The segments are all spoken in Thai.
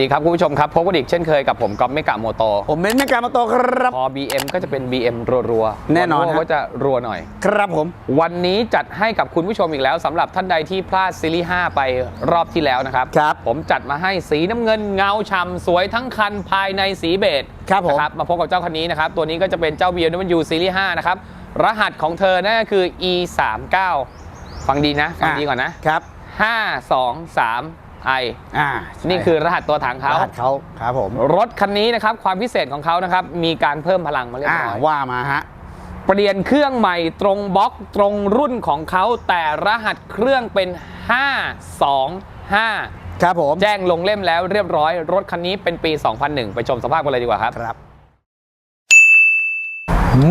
วัสดีครับคุณผู้ชมครับพบกันอีกเช่นเคยกับผมก๊อฟเมกะโมโตผมเป็นแม่การมาโตครับ พอ BM ก็จะเป็น BM รัวๆแน่นอน Volvo ฮะก็จะรัวหน่อย ครับผม วันนี้จัดให้กับคุณผู้ชมอีกแล้วสำหรับท่านใดที่พลาดซีรีส์5ไปรอบที่แล้วนะครับครับ ผมจัดมาให้สีน้ำเงินเงาฉ่ำสวยทั้งคันภายในสีเบจครับผมนะครับมาพบกับเจ้าคันนี้นะครับตัวนี้ก็จะเป็นเจ้า BMW ซีรีส์5นะครับรหัสของเธอนั่นก็คือ e 3 9 ฟังดีนะฟังดีก่อนนะครับ5 2 3 i อ่านี่คือรหัสตัวถังรเขาหัสเขาครับผม รถคันนี้นะครับความพิเศษของเขานะครับมีการเพิ่มพลังมาเรียบอ่าร้อยว่ามาฮะเปลี่ยนเครื่องใหม่ตรงบล็อกตรงรุ่นของเขาแต่รหัสเครื่องเป็น 525 ครับผม แจ้งลงเล่มแล้วเรียบร้อย รถคันนี้เป็นปี 2001 ไปชมสภาพกันเลยดีกว่าครับครับ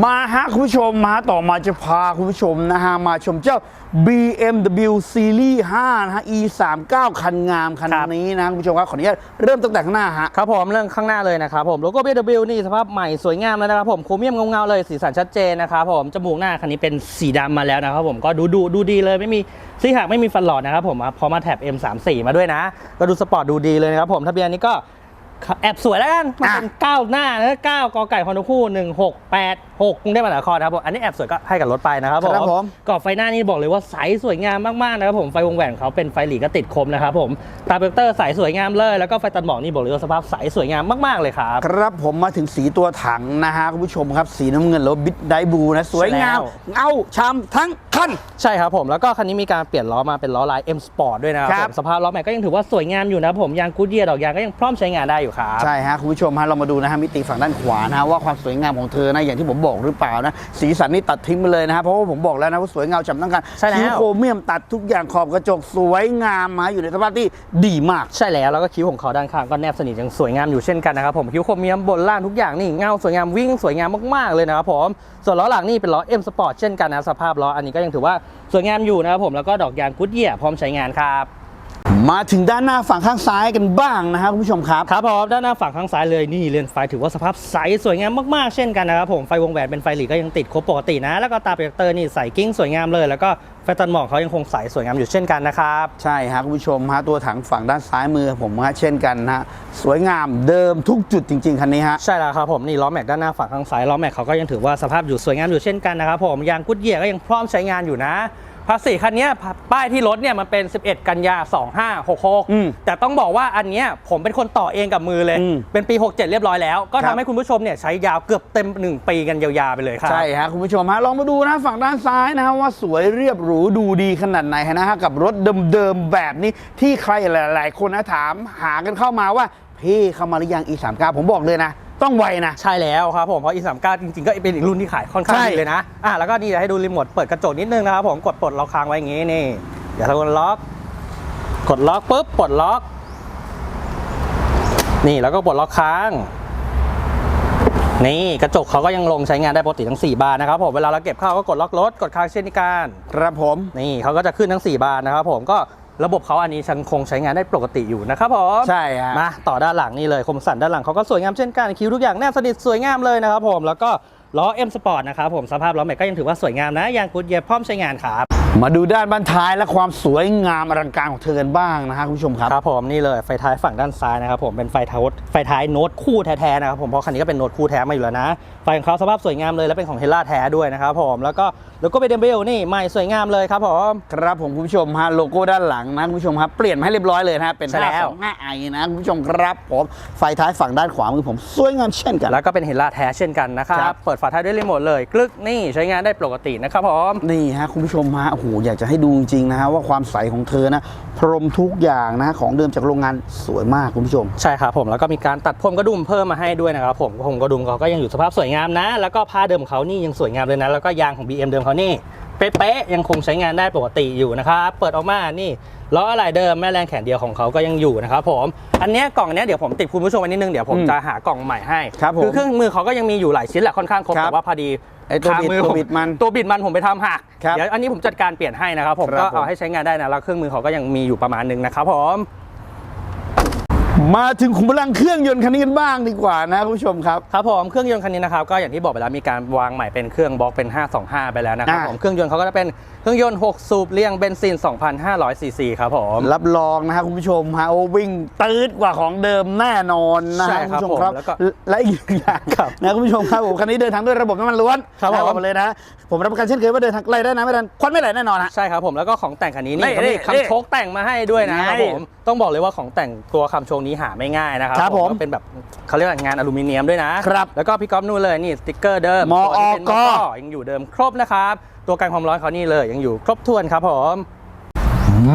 มาฮะคุณผู้ชมมาต่อมาจะพาคุณผู้ชมนะฮะมาชมเจ้า BMW Series 5นะฮะ E 3 9 คันงามคันครับนี้นะคุณผู้ชมครับขออนุญาตเริ่มตั้งแต่ข้างหน้าฮะครับผมเรื่องข้างหน้าเลยนะครับผมโลโก้ BMW นี่สภาพใหม่สวยงามแล้วนะครับผมโครเมียมเงาๆเลยสีสันชัดเจนนะครับผมจมูกหน้าคันนี้เป็นสีดำมาแล้วนะครับผมก็ดูดูดูดีเลยไม่มีซีหักไม่มีฟันหลอดนะครับผมพอมาแท็บ M34 มาด้วยนะก็ดูสปอร์ตดูดีเลยนะครับผมทะเบียนนี้ก็แอบสวยแล้วกันมันเป็น9หน้านะ9กอไก่ฮอนคู่1686ก รุงเทพมหานครนะครับผมอันนี้แอบสวยก็ให้กับรถไปนะครับผมครับผม กรอบไฟหน้านี่บอกเลยว่าใสสวยงามมากๆนะครับผมไฟวงแหวนเขาเป็นไฟหลีก็ติดคมนะครับผมตาเปลเตอร์ใสสวยงามเลย แล้วก็ไฟตัดหมอกนี่บอกเลยว่าสภาพใสสวยงามมากๆเลยครับครับผมมาถึงสีตัวถังนะฮะคุณผู้ชมครับ สีน้ำเงินแล้วบิดไดบูนะสวยงามใช่แล้วเงาช้ำทั้งคันใช่ครับผมแล้วก็คันนี้มีการเปลี่ยนล้อมาเป็นล้อลาย M Sport ด้วยนะครับครับผมสภาพล้อแม็กก็ยังถือว่าสวยงามอยู่นะครับผมยางกูดเยียร์ดอกยางก็ยังพร้อมใช้งานได้อยู่ครับใช่ฮะคุณผู้ชมฮะเรามาดูนะฮะมิติฝั่งด้านขวานะฮะว่าความสวยงามของเธอนะอย่างที่ผมบอกหรือเปล่านะ สีสันนี่ตัดทิ้งไปเลยนะฮะเพราะว่าผมบอกแล้วนะว่าสวยงามจำต้องกันใช่แล้ว คิ้วโครเมียมตัดทุกอย่างขอบกระจกสวยงามมาอยู่ในสภาพที่ดีมาก ใช่แล้วแล้วก็คิ้วของเขาด้านข้างก็แนบสนิทยังสวยงามอยู่เช่นกันนะครับผมคิ้วคมเมียมบนล่างทุกอย่างนี่เงาสวยงามวิ่งสวยงามมากๆเลยนะครับผมส่วนล้อหลังนี่เป็นล้อ M Sport เช่นกันนะสภาพล้ออันนี้ก็ยังถือว่าสวยงามอยู่นะครับผมแล้วก็ดอกยางกูดเยียร์พร้อมใช้งานครับ มาถึงด้านหน้าฝั่งข้างซ้ายกันบ้างนะฮะคุณผู้ชมครับครับผมด้านหน้าฝั่งข้างซ้ายเลยนี่เรือนไฟถือว่าสภาพใสสวยงามมากๆเช่นกันนะครับผมไฟวงแหวนเป็นไฟหลีก็ยังติดครบปกตินะ แล้วก็ตาโปรเจคเตอร์นี่ใสกิ้งสวยงามเลย แล้วก็ไฟตัดหมอกเขายังคงใสสวยงามอยู่เช่นกันนะครับใช่ฮะคุณผู้ชมฮะตัวถังฝั่งด้านซ้ายมือผมฮะเช่นกันนะฮะสวยงามเดิมทุกจุดจริงๆคันนี้ฮะใช่แล้วครับผมนี่ล้อแม็กด้านหน้าฝั่งข้างซ้ายล้อแม็กเขาก็ยังถือว่าสภาพอยู่สวยงามอยู่เช่นกันนะครับผมยางกุดเยียร์ก็ยังพร้อมใช้งานอยู่นะ ภาษีคันเนี้ยป้ายที่รถเนี่ยมันเป็น 11 กันยาอืม2566 แต่ต้องบอกว่าอันเนี้ยผมเป็นคนต่อเองกับมือเลยอืมเป็นปี 67 เรียบร้อยแล้ว ก็ครัทำบให้คุณผู้ชมเนี่ยใช้ยาวเกือบเต็ม 1 ปีกันยาวๆไปเลยครับ ใช่ฮะคุณผู้ชมฮะลองมาดูนะฝั่งด้านซ้ายนะฮะว่าสวยเรียบหรูดูดีขนาดไหนนะฮะกับรถเดิมๆแบบนี้ที่ใครหลาย ๆ คนนะถามหากันเข้ามาว่าพี่เข้ามาหรือยัง E39 ผมบอกเลยนะ ต้องไวนะ ใช่แล้วครับผมเพราะ E39 จริงๆก็เป็นอีกรุ่นที่ขายค่อนข้างใช่ดีเลยนะอะแล้วก็นี่เดี๋ยวให้ดูรีโมทเปิดกระจกนิดนึงนะครับผมกดปลดล็อกค้างไว้อย่างงี้นี่ เดี๋ยวถ้ากดล็อก กดล็อกปุ๊บปลดล็อก นี่แล้วก็ปลดล็อกค้างนี่กระจกเขาก็ยังลงใช้งานได้ปกติทั้ง 4 บานนะครับผมเวลาเราเก็บเข้าก็กดล็อกรถกดค้างเช่นกันครับผมนี่เขาก็จะขึ้นทั้ง 4 บานนะครับผมก็ ระบบเขาอันนี้ยังคงใช้งานได้ปกติอยู่นะครับผมใช่ฮะมาต่อด้านหลังนี่เลยคมสันด้านหลังเขาก็สวยงามเช่นกันคิ้วทุกอย่างแนบสนิทสวยงามเลยนะครับผมแล้วก็ล้อ M Sport นะครับผมสภาพล้อแม็กก็ยังถือว่าสวยงามนะยางกุดเยียร์พร้อมใช้งานครับมาดูด้านบันท้ายและความสวยงามอลังการของเธอกันบ้างนะฮะคุณผู้ชมครับครับผมนี่เลยไฟท้ายฝั่งด้านซ้ายนะครับผมเป็นไฟท้ายไฟท้ายโน้ตคู่แท้ๆนะครับผมเพราะคันนี้ก็เป็นโน้ตคู่แท้มาอยู่แล้วนะไฟของเขาสภาพสวยงามเลยและเป็นของเฮล่าแท้ด้วยนะครับผมแล้วก็แล้วก็เป็นเดมเบลนี่ใหม่สวยงามเลยครับผมครับผมคุณผู้ชมฮะโลโก้ด้านหลังนะคุณผู้ชมครับเปลี่ยนมาให้เรียบร้อยเลยนะฮะเป็นใช่แล้ว525ไอนะคุณผู้ชมครับผมไฟท้ายฝั่งด้านขวามือผมสวยงามเช่นกันแล้วก็เป็นเฮล่าแท้เช่นกันนะครัครับบเปิดฝาท้ายด้วยรีโมทเลยกลึกนี่ใช้งานได้ปกตินะครับผมนี่ฮะคุณผู้ชมฮะโอ้โหอยากจะให้ดูจริงๆนะฮะว่าความใสของเธอนะพรมทุกอย่างนะของเดิมจากโรงงานสวยมากคุณผู้ชม ใช่ครับผมแล้วก็มีการตัดพรมกระดุมเพิ่มมาให้ด้วยนะครับผมพรมกระดุมเขาก็ยังอยู่สภาพสวยงามนะ แล้วก็ผ้าเดิมเขานี่ยังสวยงามเลยนะแล้วก็ยางของ BM เดิมเขานี่เป๊ะๆยังคงใช้งานได้ปกติอยู่นะครับเปิดออกมานี่ล้ออะไรเดิมแม่แรงแขนเดียวของเขาก็ยังอยู่นะครับผมอันเนี้ยกล่องเนี้ยเดี๋ยวผมติดคุณผู้ชมไว้นิดนึงเดี๋ยวผมอืมจะหากล่องใหม่ให้ครับผมอเครื่องมือเขาก็ยังมีอยู่หลายชิ้นแหละค่อนข้างครบครับ แต่ว่าพอดี ไอ้ตัวบิดขามือตัวผบิดมันตัวบิดมันผมไปทำหักครับเดี๋ยวอันนี้ผมจัดการเปลี่ยนให้นะครับผมครับก็ผม เอาให้ใช้งานได้นะแล้วเครื่องมือเขาก็ยังมีอยู่ประมาณนึงนะครับผม มาถึงขุมพลังเครื่องยนต์คันนี้กันบ้างดีกว่านะคุณผู้ชมครับ ครับผมเครื่องยนต์คันนี้นะครับก็อย่างที่บอกไปแล้วมีการวางใหม่เป็นเครื่องบล็อกเป็น 525 ไปแล้วนะครับอ่า ผมเครื่องยนต์เขาก็จะเป็นเครื่องยนต์ 6 สูบเรียงเบนซิน 2,500 ซีซีครับผม รับรองนะฮะคุณผู้ชมฮะโอ้วิ่งตืดกว่าของเดิมแน่นอนนะใช่ฮะคุณครับผู้ชมครับผมแล้วก็และอีกอย่างครับนะคุณผู้ชมครับผมคันนี้เดินทางด้วยระบบน้ำมันล้วนครับผม นะอกมาเลยนะ ผมรับประกันเช่นเคยว่าเดินทางไกลได้นะไม่ดันควันไม่ไหลแน่นอนฮะ ใช่ครับผมแล้วก็ของแต่งคันนี้นี่นี่เขานี่มีคำโชคแต่งมาให้ด้วยนะครับนี่ผมต้องบอกเลยว่าของแต่งตัวคำโชคนี้หาไม่ง่ายนะครับครับผมก็เป็นแบบเขาเรียกว่างานอลูมิเนียมด้วยนะครับแล้วก็พี่ก๊อฟนู่นเลยนี่สติกเกอร์เดิมมอตัวที่เป็นกมอยังอยู่เดิมครบนะครับ ตัวกันความร้อนเขานี่เลยยังอยู่ครบถ้วนครับผม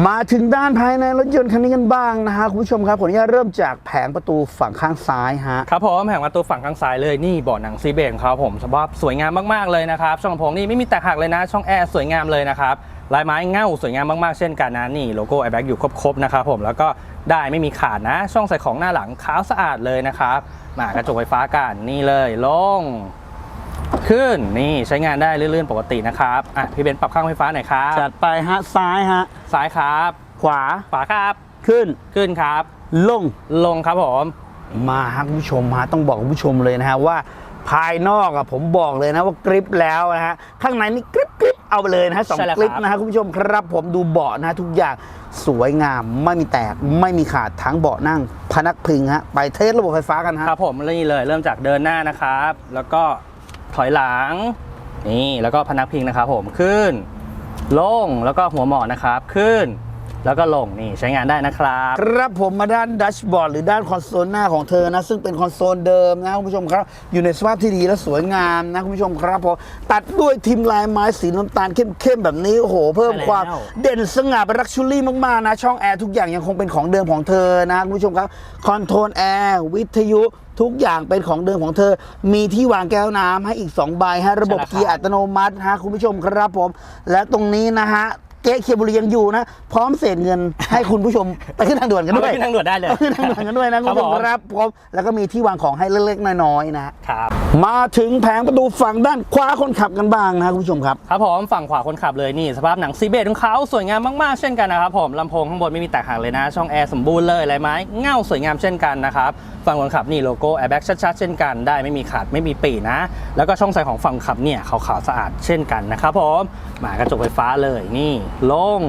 มาถึงด้านภายในรถยนต์คันนี้กันบ้างนะฮะคุณผู้ชมครับผมอนุญาตเริ่มจากแผงประตูฝั่งข้างซ้ายฮะครับผมแผงประตูฝั่งข้างซ้ายเลยนี่เบาะหนังซีเบนครับผมสภาพสวยงามมากๆเลยนะครับช่องลำโพงนี่ไม่มีแตกหักเลยนะ ช่องแอร์สวยงามเลยนะครับ ลายไม้เง่าสวยงามมากๆ เช่นกันนะนี่โลโก้แอร์แบ็กอยู่ครบๆนะครับผมแล้วก็ได้ไม่มีขาดนะ ช่องใส่ของหน้าหลังขาวสะอาดเลยนะครับมากระจกไฟฟ้ากันนี่เลยลง ขึ้นนี่ใช้งานได้ลื่นๆปกตินะครับอะพี่เบนซ์ปรับข้างไฟฟ้าหน่อยครับจัดไปฮะซ้ายฮะซ้ายครับขวาขวาครับขึ้นขึ้นครับ ลงลงครับผมมาฮะคุณผู้ชมฮะต้องบอกคุณผู้ชมเลยนะฮะว่า ภายนอกอะผมบอกเลยนะว่ากริปแล้วนะฮะข้างในนี่กริปกริป เอาไปเลยนะฮะสองใช่แล้วกริปครับ นะฮะคุณผู้ชมครับผมดูเบาะนะฮะทุกอย่างสวยงามไม่มีแตกไม่มีขาดทั้งเบาะนั่ง พนักพิงฮะไปเทสระบบไฟฟ้ากันฮะ ครับผมนี่เลยเริ่มจากเดินหน้านะครับ แล้วก็ถอยหลังนี่แล้วก็พนักพิงนะครับผมขึ้น ลงแล้วก็หัวหมอนนะครับ ขึ้น แล้วก็ลงนี่ใช้งานได้นะครับ ครับผมมาด้านดัชบอร์ดหรือด้านคอนโซลหน้าของเธอนะ ซึ่งเป็นคอนโซลเดิมนะคุณผู้ชมครับ อยู่ในสภาพที่ดีและสวยงามนะคุณผู้ชมครับผมตัดด้วยทิมลายไม้สีน้ำตาลเข้มๆแบบนี้โอ้โห เพิ่มใช่แล้วความเด่นสง่าเป็นรักชูรี่มากๆนะ ช่องแอร์ทุกอย่างยังคงเป็นของเดิมของเธอนะคุณผู้ชมครับคอนโทรลแอร์วิทยุทุกอย่างเป็นของเดิมของเธอ มีที่วางแก้วน้ำให้อีก2ใบฮะ ระบบเกียร์อัตโนมัติฮะคุณผู้ชมครับผม และตรงนี้นะฮะ เก๊ะเคียร์บุรียังอยู่นะ พร้อมเศษเงินให้คุณผู้ชมไปขึ้นทางด่วนกันเอาด้ไปวยขึ้นทางด่วนได้เลยเอาขึ้นทางด่วนกันด้วยนะคุณผู้ชมครับผมครับผมแล้วก็มีที่วางของให้เล็กๆน้อยๆนะครับมาถึงแผงประตูฝั่งด้านขวาคนขับกันบ้างนะคุณผู้ชมครับ ครับผมฝั่งขวาคนขับเลยนี่ สภาพหนังซีเบตของเขาสวยงามมากๆเช่นกันนะครับผมลำโพงข้างบนไม่มีแตกหักเลยนะ ช่องแอร์สมบูรณ์เลยลายไม้เง่าสวยงามเช่นกันนะครับฝั่งคนขับนี่โลโก้แอร์แบ็กชัดๆเช่นกันได้ไม่มีขาดไม่มีปีนะ แล้วก็ช่องใส่ของฝั่งขับเนี่ยขาวๆสะอาดเช่นกันนะครับผมมากระจกไฟฟ้าเลยนี่ลง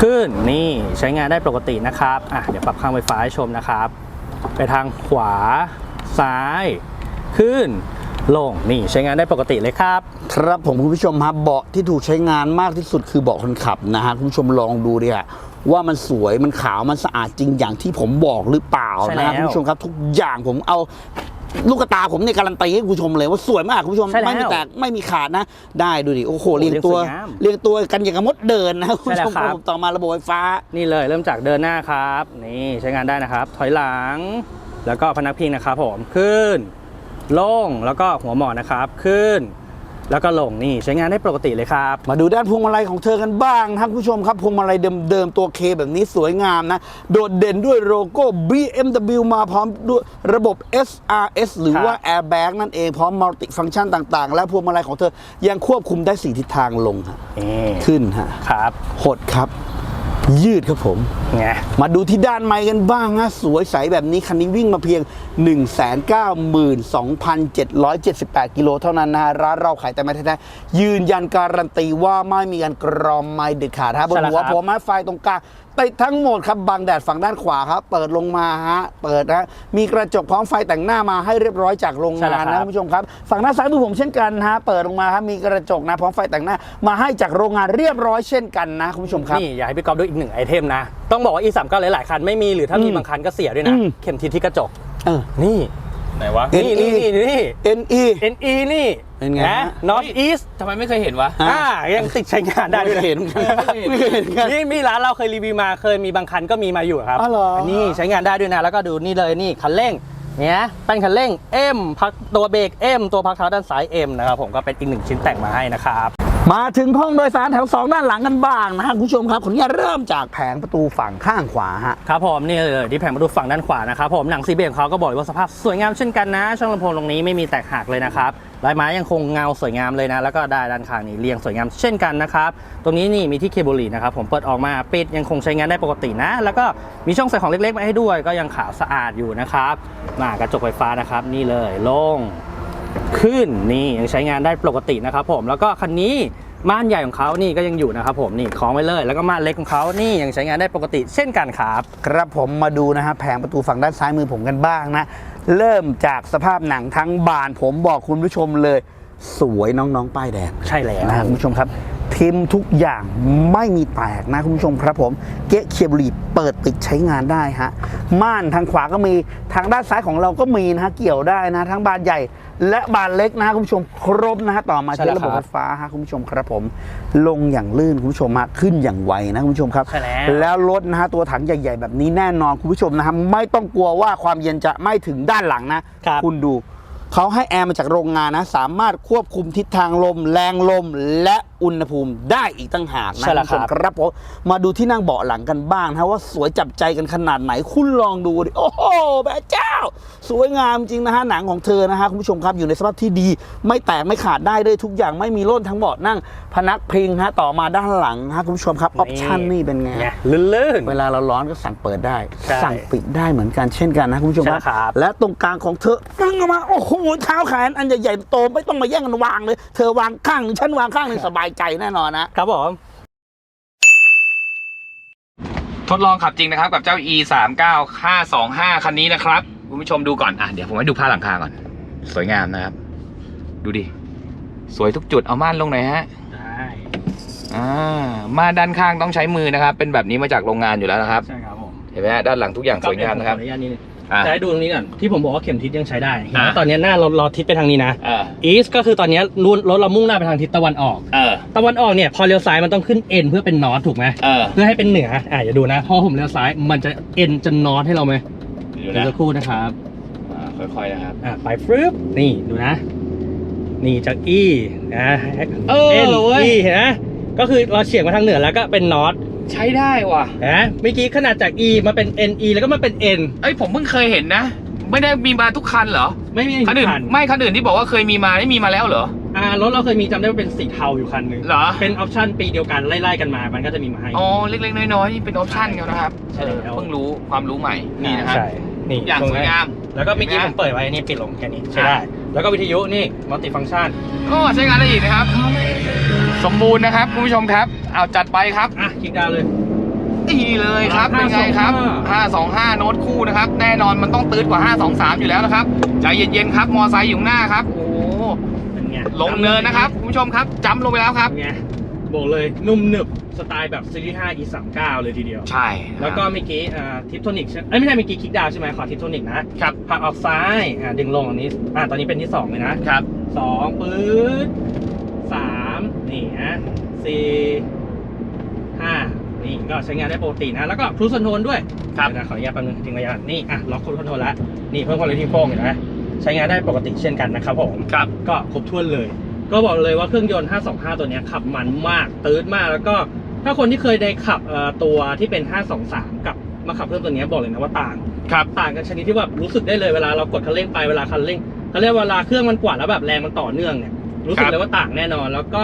ขึ้นนี่ใช้งานได้ปกตินะครับอะเดี๋ยวปรับข้างไฟฟ้าให้ชมนะครับ ไปทางขวา ซ้าย ขึ้นลงนี่ใช้งานได้ปกติเลยครับ ครับผมคุณผู้ชมครับเบาะที่ถูกใช้งานมากที่สุดคือเบาะคนขับนะฮะคุณผู้ชมลองดูดิฮะว่ามันสวยมันขาวมันสะอาดจริงอย่างที่ผมบอกหรือเปล่าใช่นะฮะแล้วคุณผู้ชมครับทุกอย่างผมเอา ลูกตาผมเนี่ยการันตีให้คุณผู้ชมเลยว่าสวยมากคุณผู้ชม ใช่แล้วไม่มีแตกไม่มีขาดนะ ได้ดูดิ โอ้โห เรียงตัว เรียงสวยงามเรียงตัวกันอย่างกับมดเดินนะคุณใช่ผู้แล้ชวมครับ ผมต่อมาระบบไฟฟ้า นี่เลยเริ่มจากเดินหน้าครับ นี่ใช้งานได้นะครับ ถอยหลัง แล้วก็พนักพิงนะครับผมขึ้น ลงแล้วก็หัวหมอนนะครับ ขึ้น แล้วก็ลงนี่ใช้งานได้ปกติเลยครับมาดูด้านพวงมาลัยของเธอกันบ้างนะครับคุณผู้ชมครับพวงมาลัยเดิมๆตัวเคแบบนี้สวยงามนะ โดดเด่นด้วยโลโก้ BMW มาพร้อมด้วยระบบ SRS หรือว่า Airbag นั่นเองพร้อมมัลติฟังก์ชันต่างๆ และพวงมาลัยของเธอยังควบคุมได้สี่ทิศทางลงฮะนี่ขึ้นฮะครับหดครับยืดครับผมไงมาดูที่ด้านไม้กันบ้างฮะสวยใสแบบนี้คันนี้วิ่งมาเพียง 192,778 กิโลเท่านั้นนะฮะร้านเราขายแต่ไม่แท้ๆยืนยันการันตีว่าไม่มีการกรอมไม้เด็ดขาดฮะบนหัวผมไม้ไฟตรงกลางติดทั้งหมดครับบังแดดฝั่งด้านขวาครับ เปิดลงมาฮะเปิดนะมีกระจกพร้อมไฟแต่งหน้ามาให้เรียบร้อยจากโรงงานนะคุณผู้ชมครับ ฝั่งหน้าซ้ายมือผมเช่นกันฮะเปิดลงมาครับมีกระจกนะพร้อมไฟแต่งหน้า มาให้จากโรงงานเรียบร้อยเช่นกันนะคุณผู้ชมครับนี่อยากให้พี่ก๊อฟดูอีกหนึ่งไอเทมนะ ต้องบอกว่า e 3 9หลายๆคันไม่มีหรือถ้ามีอืมบางคันก็เสียด้วยนะอืมเข็มทิศที่กระจก เออ นี่ ไหนวะเอ็นี่นี่นี่นี่ NE NE นี่เป็นไงนะฮะ North East ทำไมไม่เคยเห็นวะฮะอ่ายังติดใช้งานได้ด้วยไม่เคยเห็นเหมือนกันไม่เคยเห็นเหมือนกัน นี่มีร้านเราเคยรีวิวมาเคยมีบางคันก็มีมาอยู่ครับอ๋อเหรออั นนี่ใช้งานได้ด้วยนะ แล้วก็ดูนี่เลยนี่คันเร่งเนี่ยเป็นคันเร่ง M พักตัวเบรก M ตัวพักเท้าด้านซ้าย M นะครับผมก็เป็นอีกหนึ่งชิ้นแต่งมาให้นะครับ มาถึงห้องโดยสารแถวสองด้านหลังกันบ้างนะฮะคุณผู้ชมครับขออนุญาตเริ่มจากแผงประตูฝั่งข้างขวาฮะครับผมนี่เลยที่แผงประตูฝั่งด้านขวานะครับผมหนังซีเบของเขาก็บอกว่าสภาพสวยงามเช่นกันนะ ช่องลำโพงตรงนี้ไม่มีแตกหักเลยนะครับลายไม้ยังคงเงาสวยงามเลยนะ แล้วก็ได้ด้านข้างนี่เรียงสวยงามเช่นกันนะครับตรงนี้นี่มีที่เคเบิลลีนะครับผมเปิดออกมาปิดยังคงใช้งานได้ปกตินะ แล้วก็มีช่องใส่ของเล็กๆมาให้ด้วย ก็ยังขาวสะอาดอยู่นะครับมากระจกไฟฟ้านะครับนี่เลยโล่ง ขึ้นนี่ยังใช้งานได้ปกตินะครับผมแล้วก็คันนี้ม่านใหญ่ของเขานี่ก็ยังอยู่นะครับผมนี่คล้องไว้เลย แล้วก็ม่านเล็กของเขานี่ยังใช้งานได้ปกติเช่นกันครับครับผมมาดูนะฮะแผงประตูฝั่งด้านซ้ายมือผมกันบ้างนะ เริ่มจากสภาพหนังทั้งบานผมบอกคุณผู้ชมเลย สวยน้องๆป้ายแดงใช่แล้วนะคุณผู้ชมครับ ทิมทุกอย่างไม่มีแตกนะคุณผู้ชมครับผมเกะเคเบิลเปิดปิดใช้งานได้ฮะม่านทางขวาก็มีทางด้านซ้ายของเราก็มีนะฮะเกี่ยวได้นะทั้งบานใหญ่ และบานเล็กนะฮะคุณผู้ชมครบนะฮะต่อมาใช่ที่แล้วระบบครัไฟบฟ้าฮะคุณผู้ชมครับผม ลงอย่างลื่นคุณผู้ชมมาขึ้นอย่างไวนะคุณผู้ชมครับ ใช่แล้ว แล้วรถนะฮะตัวถังใหญ่ ๆ แบบนี้แน่นอนคุณผู้ชมนะฮะไม่ต้องกลัวว่าความเย็นจะไม่ถึงด้านหลังนะครับคุณดูเขาให้แอร์มาจากโรงงานนะ สามารถควบคุมทิศทางลม แรงลมและ อุณหภูมิได้อีกตั้งหากนะใช่แล้วณผู้ชมครับครับผมมาดูที่นั่งเบาะหลังกันบ้างนะว่าสวยจับใจกันขนาดไหนคุณลองดูดิโอ้โหแม่เจ้า สวยงามจริงนะฮะหนังของเธอนะฮะคุณผู้ชมครับอยู่ในสภาพที่ดี ไม่แตกไม่ขาดได้ด้วยทุกอย่างไม่มีร่นทั้งเบาะนั่ง พนักพิงฮะต่อมาด้านหลังฮะคุณผู้ชมครับออปชั่นนี่เป็นไง เนี่ยลื่น เวลาเราร้อนก็สั่งเปิดได้ ใช่สั่งปิดได้เหมือนกันเช่นกันนะคุณผู้ชมใช่ครับ และตรงกลางของเธอตั้งออกมา โอ้โหเท้าแขนอันใหญ่ๆโตไม่ต้องมาแย่งกันวางเลย เธอวางข้างหนึ่งฉันวางข้างหนึ่งสบายใจแน่นอนนะๆครับผม ทดลองขับจริงนะครับ กับเจ้า e 3 9 5 2 5คันนี้นะครับคุณผู้ชมดูก่อนอะเดี๋ยวผมให้ดูภาพหลังคาก่อน สวยงามนะครับ ดูดิ สวยทุกจุดเอาม่านลงหน่อยฮะได้อ่าม่านด้านข้างต้องใช้มือนะครับ เป็นแบบนี้มาจากโรงงานอยู่แล้วนะครับ ใช่ครับผมเห็นไหมฮะด้านหลังทุกอย่างสวยงามนะครับ ขออนุญาตนิดนึง อะ จะให้ดูตรงนี้ก่อนที่ผมบอกว่าเข็มทิศยังใช้ได้เห็นไหมอะ ตอนนี้หน้าเราเราทิศไปทางนี้นะอ่าอีสก็คือตอนนี้รถเรามุ่งหน้าไปทางทิศตะวันออก เออ ตะวันออกเนี่ยพอเลี้ยวซ้ายมันต้องขึ้นเอ็นเพื่อเป็นนอตถูกไหมเออ เพื่อให้เป็นเหนืออะอย่าดูนะพอผมเลี้ยวซ้ายมันจะเอ็นจะนอตให้เราไหมดูเดี๋ยวนะสักครู่นะครับ อ่าค่อยๆนะครับ อะไปฟรึบนี่ดูนะ นี่จาก E นะเออ N เว้ย E เห็นไหมก็คือเราเฉียงมาทางเหนือแล้วก็เป็นนอต ใช้ได้ว่ะนะเมื่อกี้ขนาดจาก E มาเป็น N E แล้วก็มาเป็น N เอ้ยผมเพิ่งเคยเห็นนะ ไม่ได้มีมาทุกคันเหรอไม่มีคันอื่นคันไม่คันอื่นที่บอกว่าเคยมีมาไม่มีมาแล้วเหรออ่ารถเราเคยมีจำได้ว่าเป็นสีเทาอยู่คันหนึ่งเหรอเป็นออปชั่นปีเดียวกันไล่ๆกันมามันก็จะมีมาให้อ๋อเล็กๆน้อยๆนี่เป็นออปชั่นกันนะครับใช่แล้วเพิ่งรู้ความรู้ใหม่นี่นะครับใช่นี่อย่างตรสวยงามแล้วก็เมื่อกี้ผมเปิดไว้นี่ปิดลงแค่นี้ใช่ได้ แล้วก็วิทยุนี่มัลติฟังก์ชันก็ใช้งานได้อีกนะครับ สมบูรณ์นะครับคุณผู้ชมครับเอาจัดไปครับอะคลิกดาวน์เลยนี่เลยครับเป็นไงครับ 525 โน้ตคู่นะครับ แน่นอนมันต้องตื้ดกว่า 523 อยู่แล้วนะครับใจเย็นๆครับ มอไซค์อยู่ข้างหน้าครับ โอ้โหเป็นไงลงเนินนะครับคุณผู้ชมครับจำลงไปแล้วครับเป็นไง บอกเลยนุ่มหนึบสไตล์แบบซีรีส์5 e 3 9เลยทีเดียว ใช่แล้วก็เมื่อกี้อ่าทิปโทนิกใช่เอ้ยไม่ใช่เมื่อกี้คลิกดาวน์ใช่ไหมขอทิปโทนิกนะครับผลักออกซ้ายอ่าดึงลงอันนี้อ่าตอนนี้เป็นที่สองเลยนะครับสองปื๊ดสามนี่ฮะสี่ห้านี่ก็ใช้งานได้ปกตินะ แล้วก็ครูสคอนโทรลด้วยครับเดี๋ยวนะขออนุญาตแป๊บนึงทิ้งระยะนี่อะล็อกครูสคอนโทรลแล้วนี่เพิ่มความเร็วที่โค้งเห็นไหมใช้งานได้ปกติเช่นกันนะครับผม ครับ ก็ครบถ้วนเลย ก็บอกเลยว่าเครื่องยนต์ 525 ตัวเนี้ยขับมันมากตื้นมากแล้วก็ถ้าคนที่เคยได้ขับเอ่อตัวที่เป็น 523 กับมาขับเครื่องตัวเนี้ยบอกเลยนะว่าต่างครับต่างกันชนิดที่ว่ารู้สึกได้เลยเวลาเรากดคันเร่งไปเวลาคันเร่งเขาเรียกว่าเวลาเครื่องมันกวาดแล้วแบบแรงมันต่อเนื่องเนี่ยรู้สึคกรับเลยว่าต่างแน่นอน แล้วก็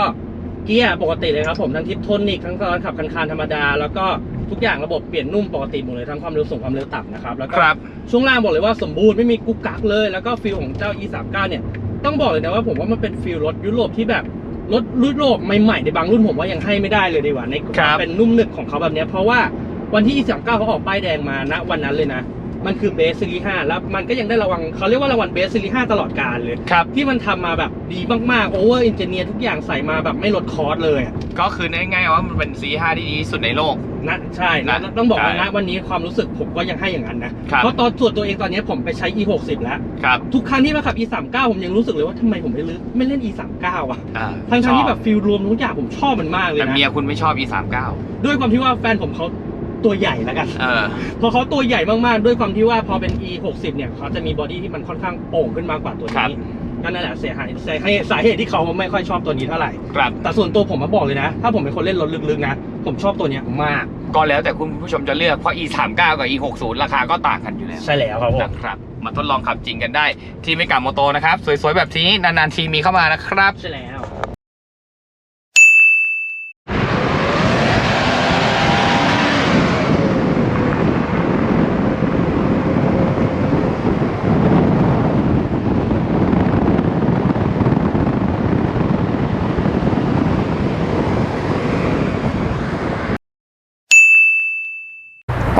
เกียร์ปกติเลยครับผมทั้งทิปโทนิกทั้งตอนขับคันคานธรรมดา แล้วก็ทุกอย่างระบบเปลี่ยนนุ่มปกติหมดเลยทั้งความเร็วสูงความเร็วต่ำนะครับแล้วก็ครับช่วงล่างบอกเลยว่าสมบูรณ์ไม่มีกุกกักเลย แล้วก็ฟิลของเจ้า E39 เนี่ย ต้องบอกเลยนะว่าผมว่ามันเป็นฟิลรถยุโรปที่แบบรถยุโรปใหม่ๆในบางรุ่นผมว่ายังให้ไม่ได้เลยดีกว่าในคครัวามบเป็นนุ่มหนึบของเขาแบบเนี้ยเพราะว่าวันที่ E39 เขาออกป้ายแดงมาณวันนั้นเลยนะ มันคือเบสซีรีส์5แล้วมันก็ยังได้รางวัลเขาเรียกว่ารางวัลเบสซีรีส์5ตลอดกาลเลยครับ ที่มันทำมาแบบดีมากๆโอเวอร์อินเจเนียร์ทุกอย่างใส่มาแบบไม่ลดคอร์สเลยอะก็คือง่ายๆว่ามันเป็น C5 ที่ดีที่สุดในโลก นะใช่นะนะต้องบอกว่าใช่นะวันนี้ความรู้สึกผมก็ยังให้อย่างนั้นนะ ครับ เพราะตอนส่วนตัวเองตอนนี้ผมไปใช้ E60 แล้ว ครับทุกครั้งที่มาขับ E39 ผมยังรู้สึกเลยว่าทำไมผมไม่เลือกไม่เล่น E39 อะอ่าทั้งชทั้งอที่แบบฟิลรวมทุกอย่างผมชอบมันมากเลยแต่นะ เมียคุณไม่ชอบ E39 ด้วยความที่ว่าแฟนผมเขา ตัวใหญ่แล้วกันเออพอเขาตัวใหญ่มากๆ ด้วยความที่ว่าพอเป็น E60 เนี่ยเขาจะมีบอดี้ที่มันค่อนข้างโป่งขึ้นมากกว่าตัวครับ นี้ก็นั่นแหละเสียหายสาเหตุสาเหตุที่เขาไม่ค่อยชอบตัวนี้เท่าไหร่ ครับ แต่ส่วนตัวผมมาบอกเลยนะ ถ้าผมเป็นคนเล่นรถลึกๆนะ ผมชอบตัวเนี้ยมาก ก็แล้วแต่คุณผู้ชมจะเลือก เพราะ e 3 9กับ e 6 0ราคาก็ต่างกันอยู่แล้วใช่แล้วครับผม นะครับ มาทดลองขับจริงกันได้ที่ไม่กับโมโตนะครับ สวยๆ แบบนี้นานๆทีมีเข้ามานะครับ ใช่แล้ว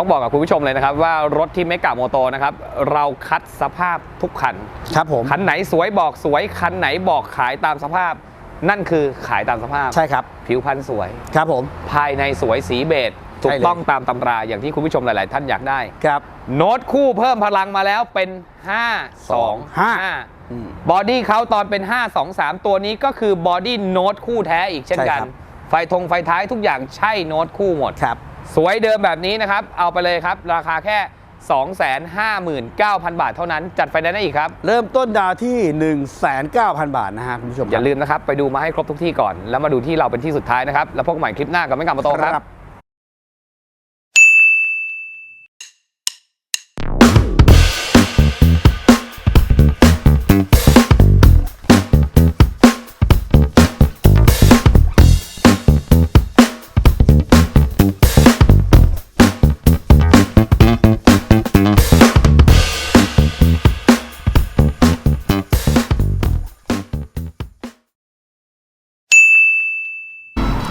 ต้องบอกกับคุณผู้ชมเลยนะครับ ว่ารถที่ไม่กับโมโตนะครับเราคัดสภาพทุกคันครับผมคันไหนสวยบอกสวยคันไหนบอกขายตามสภาพ นั่นคือขายตามสภาพใช่ครับ ผิวพรรณสวยครับผมภายในสวยสีเบจถูใช่กเลยต้องตามตำราอย่างที่คุณผู้ชมหลาย ๆ ท่านอยากได้ครับ โน้ตคู่เพิ่มพลังมาแล้วเป็น 5 2ห้า5บอดี้เขาตอนเป็น 5 2 3 ตัวนี้ก็คือบอดี้โน้ตคู่แท้อีกเช่นกันใช่ครับไฟธงไฟท้ายทุกอย่างใช่โน้ตคู่หมดครับ สวยเดิมแบบนี้นะครับ เอาไปเลยครับ ราคาแค่ 259,000 บาทเท่านั้น จัดไฟแนนซ์ได้อีกครับ เริ่มต้นดาวที่ 1,900,000 บาทนะฮะคุณผู้ชมอย่าลืมนะครับ ไปดูมาให้ครบทุกที่ก่อน แล้วมาดูที่เราเป็นที่สุดท้ายนะครับ แล้วพบกันใหม่คลิปหน้ากับไม่กลับมาโตครับ